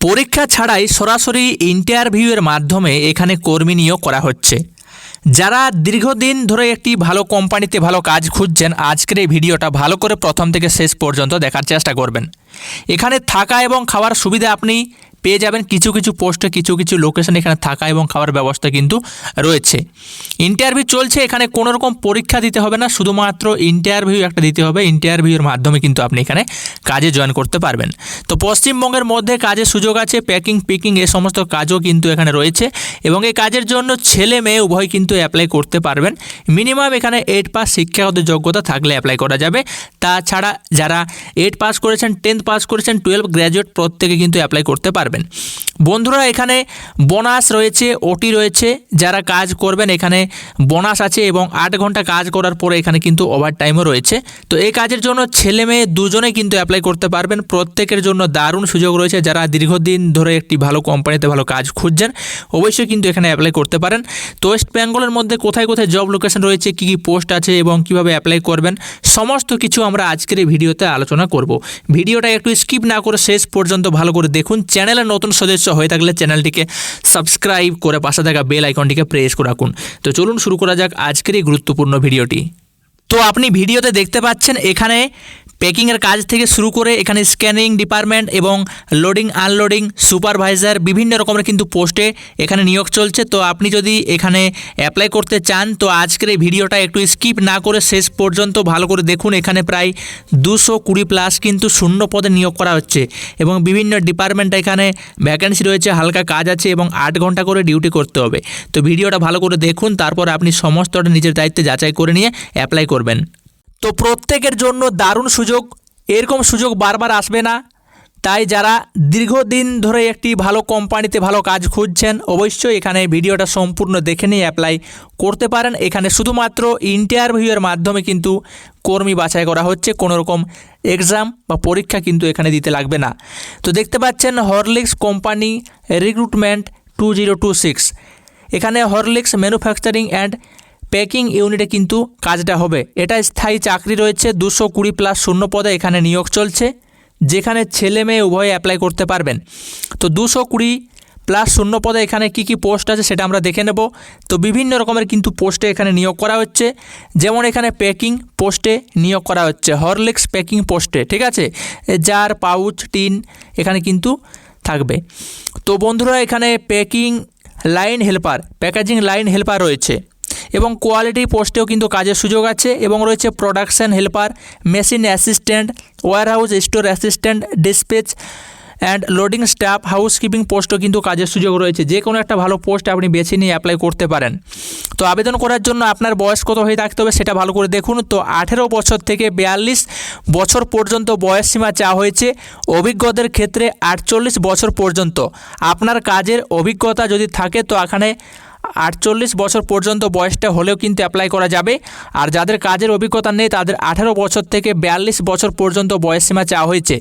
পরীক্ষা ছাড়াই সরাসরি ইন্টারভিউয়ের মাধ্যমে এখানে কর্মী নিয়োগ করা হচ্ছে। যারা দীর্ঘদিন ধরে একটি ভালো কোম্পানিতে ভালো কাজ খুঁজছেন, আজকের এই ভিডিওটা ভালো করে প্রথম থেকে শেষ পর্যন্ত দেখার চেষ্টা করবেন। এখানে থাকা এবং খাওয়ার সুবিধা আপনি পেয়ে যাবেন কিছু কিছু পোস্টে, কিছু কিছু লোকেশন এখানে থাকা এবং খাওয়ার ব্যবস্থা কিন্তু রয়েছে। ইন্টারভিউ চলছে, এখানে কোনো রকম পরীক্ষা দিতে হবে না, শুধুমাত্র ইন্টারভিউ একটা দিতে হবে। ইন্টারভিউর মাধ্যমে কিন্তু আপনি এখানে কাজে জয়েন করতে পারবেন। তো পশ্চিমবঙ্গের মধ্যে কাজের সুযোগ আছে প্যাকিং পিকিং এ সমস্ত কাজও কিন্তু এখানে রয়েছে এবং এই কাজের জন্য ছেলে মেয়ে উভয় কিন্তু অ্যাপ্লাই করতে পারবেন। মিনিমাম এখানে এইট পাস শিক্ষাগত যোগ্যতা থাকলে অ্যাপ্লাই করা যাবে। তাছাড়া যারা এইট পাস করেছেন টেন্থ পাস করেছেন টুয়েলভ গ্র্যাজুয়েট প্রত্যেকে কিন্তু অ্যাপ্লাই করতে পারবেন। বন্ধুরা, এখানে বোনাস রয়েছে, ওটি রয়েছে, যারা কাজ করবেন, এখানে বোনাস আছে এবং আট ঘণ্টা কাজ করার পরে এখানে কিন্তু ওভার টাইমও রয়েছে। তো এই কাজের জন্য ছেলে মেয়ে দুজনেই কিন্তু অ্যাপ্লাই করতে পারবেন। প্রত্যেকের জন্য দারুণ সুযোগ রয়েছে যারা দীর্ঘদিন ধরে একটি ভালো কোম্পানিতে ভালো কাজ খুঁজছেন, অবশ্যই কিন্তু এখানে অ্যাপ্লাই করতে পারেন। তো ওয়েস্ট বেঙ্গলের মধ্যে কোথায় কোথায় জব লোকেশন রয়েছে, কী কী পোস্ট আছে এবং কীভাবে অ্যাপ্লাই করবেন, সমস্ত কিছু আমরা আজকের এই ভিডিওতে আলোচনা করব। ভিডিওটা একটু স্কিপ না করে শেষ পর্যন্ত ভালো করে দেখুন। চ্যানেলের নতুন সদস্য হয়ে থাকলে চ্যানেলটিকে সাবস্ক্রাইব করে পাশে থাকা বেল আইকনটিকে প্রেস করে রাখুন। তো চলুন শুরু করা যাক আজকের এই গুরুত্বপূর্ণ ভিডিওটি। তো আপনি ভিডিওতে দেখতে পাচ্ছেন এখানে প্যাকিংয়ের কাজ থেকে শুরু করে এখানে স্ক্যানিং ডিপার্টমেন্ট এবং লোডিং আনলোডিং সুপারভাইজার বিভিন্ন রকমের কিন্তু পোস্টে এখানে নিয়োগ চলছে। তো আপনি যদি এখানে অ্যাপ্লাই করতে চান, তো আজকের এই ভিডিওটা একটু স্কিপ না করে শেষ পর্যন্ত ভালো করে দেখুন। এখানে প্রায় দুশো কুড়ি প্লাস কিন্তু শূন্য পদে নিয়োগ করা হচ্ছে এবং বিভিন্ন ডিপার্টমেন্টে এখানে ভ্যাকেন্সি রয়েছে, হালকা কাজ আছে এবং আট ঘণ্টা করে ডিউটি করতে হবে। তো ভিডিওটা ভালো করে দেখুন, তারপর আপনি সমস্তটা নিজের দায়িত্বে যাচাই করে নিয়ে অ্যাপ্লাই করবেন। তো প্রত্যেকের জন্য দারুণ সুযোগ। এরকম সুযোগ বারবার আসবে না। তাই যারা দীর্ঘদিন ধরে একটি ভালো কোম্পানিতে ভালো কাজ খুঁজছেন, অবশ্যই এখানে ভিডিওটা সম্পূর্ণ দেখে নিয়ে অ্যাপ্লাই করতে পারেন। এখানে শুধুমাত্র ইন্টারভিউয়ের মাধ্যমে কিন্তু কর্মী বাছাই করা হচ্ছে। কোনো রকম এক্সাম বা পরীক্ষা কিন্তু এখানে দিতে লাগবে না। তো দেখতে পাচ্ছেন Horlicks company recruitment two zero two six এখানে হরলিক্স ম্যানুফ্যাকচারিং অ্যান্ড প্যাকিং ইউনিটে কিন্তু কাজটা হবে। এটা স্থায়ী চাকরি রয়েছে দুশো কুড়ি প্লাস শূন্য পদে এখানে নিয়োগ চলছে, যেখানে ছেলে মেয়ে উভয়ে অ্যাপ্লাই করতে পারবেন। তো দুশো কুড়ি প্লাস শূন্য পদে এখানে কি কি পোস্ট আছে সেটা আমরা দেখে নেব। তো বিভিন্ন রকমের কিন্তু পোস্টে এখানে নিয়োগ করা হচ্ছে। যেমন এখানে প্যাকিং পোস্টে নিয়োগ করা হচ্ছে হরলিক্স প্যাকিং পোস্টে ঠিক আছে? জার পাউচ টিন এখানে কিন্তু থাকবে। তো বন্ধুরা, এখানে packing line helper packaging line helper রয়েছে। এবং কোয়ালিটি পোস্টেও কিন্তু কাজের সুযোগ আছে এবং রয়েছে production helper machine assistant warehouse store assistant dispatch and loading staff housekeeping পোস্টও কিন্তু কাজের সুযোগ রয়েছে। যে কোনো একটা ভালো পোস্ট আপনি বেছে নিয়ে অ্যাপ্লাই করতে পারেন। তো আবেদন করার জন্য আপনার বয়স কত হয়ে থাকতে হবে সেটা ভালো করে দেখুন। তো আঠেরো বছর থেকে বিয়াল্লিশ বছর পর্যন্ত বয়স সীমা চাওয়া হয়েছে। অভিজ্ঞতার ক্ষেত্রে আটচল্লিশ বছর পর্যন্ত। আপনার কাজের অভিজ্ঞতা যদি থাকে তো এখানে আটচল্লিশ বছর পর্যন্ত বয়সটা হলেও কিন্তু অ্যাপ্লাই করা যাবে। আর যাদের কাজের অভিজ্ঞতা নেই, তাদের আঠারো বছর থেকে বিয়াল্লিশ বছর পর্যন্ত বয়স সীমা চাওয়া হয়েছে।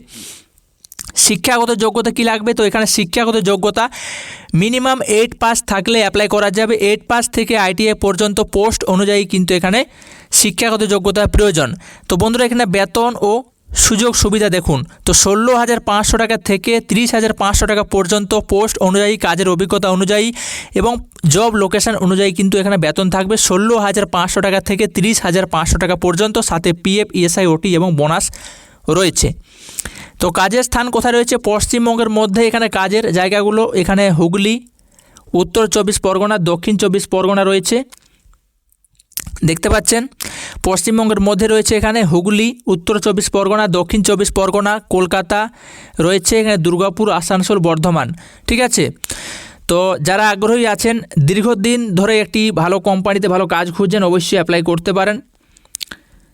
শিক্ষাগত যোগ্যতা কি লাগবে? তো এখানে শিক্ষাগত যোগ্যতা মিনিমাম এইট পাস থাকলে অ্যাপ্লাই করা যাবে। এইট পাস থেকে আইটিআই পর্যন্ত পোস্ট অনুযায়ী কিন্তু এখানে শিক্ষাগত যোগ্যতা প্রয়োজন। তো বন্ধুরা, এখানে বেতন ও সুযোগ সুবিধা দেখুন। তো ষোলো হাজার পাঁচশো টাকা থেকে তিরিশ হাজার পাঁচশো টাকা পর্যন্ত পোস্ট অনুযায়ী, কাজের অভিজ্ঞতা অনুযায়ী এবং জব লোকেশন অনুযায়ী কিন্তু এখানে বেতন থাকবে ষোলো হাজার পাঁচশো টাকা থেকে তিরিশ হাজার পাঁচশো টাকা পর্যন্ত। সাথে পিএফ ইএসআই ওটি এবং বোনাস রয়েছে। তো কাজের স্থান কোথায় রয়েছে? পশ্চিমবঙ্গের মধ্যে এখানে কাজের জায়গাগুলো এখানে হুগলি, উত্তর চব্বিশ পরগনা, দক্ষিণ চব্বিশ পরগনা রয়েছে। দেখতে পাচ্ছেন পশ্চিমবঙ্গের মধ্যে রয়েছে এখানে হুগলি, উত্তর চব্বিশ পরগনা, দক্ষিণ চব্বিশ পরগনা, কলকাতা, রয়েছে এখানে দুর্গাপুর, আসানসোল, বর্ধমান, ঠিক আছে? তো যারা আগ্রহী আছেন, দীর্ঘদিন ধরে একটি ভালো কোম্পানিতে ভালো কাজ খুঁজছেন, অবশ্যই অ্যাপ্লাই করতে পারেন।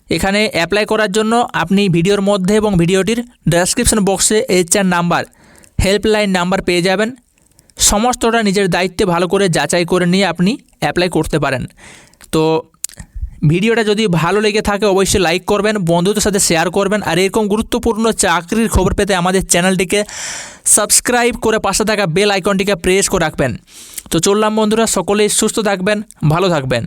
এখানে অ্যাপ্লাই করার জন্য আপনি ভিডিওর মধ্যে এবং ভিডিওটির ডেসক্রিপশন বক্সে এইচআর নাম্বার হেল্পলাইন নাম্বার পেয়ে যাবেন। সমস্তটা নিজের দায়িত্বে ভালো করে যাচাই করে নিয়ে আপনি অ্যাপ্লাই করতে পারেন। তো ভিডিওটা যদি ভালো লেগে থাকে, অবশ্যই লাইক করবেন, বন্ধুদের সাথে শেয়ার করবেন, আর এরকম গুরুত্বপূর্ণ চাকরির খবর পেতে আমাদের চ্যানেলটিকে সাবস্ক্রাইব করে পাশে থাকা বেল আইকনটিকে প্রেস করে রাখবেন। তো চললাম বন্ধুরা, সকলেই সুস্থ থাকবেন, ভালো থাকবেন।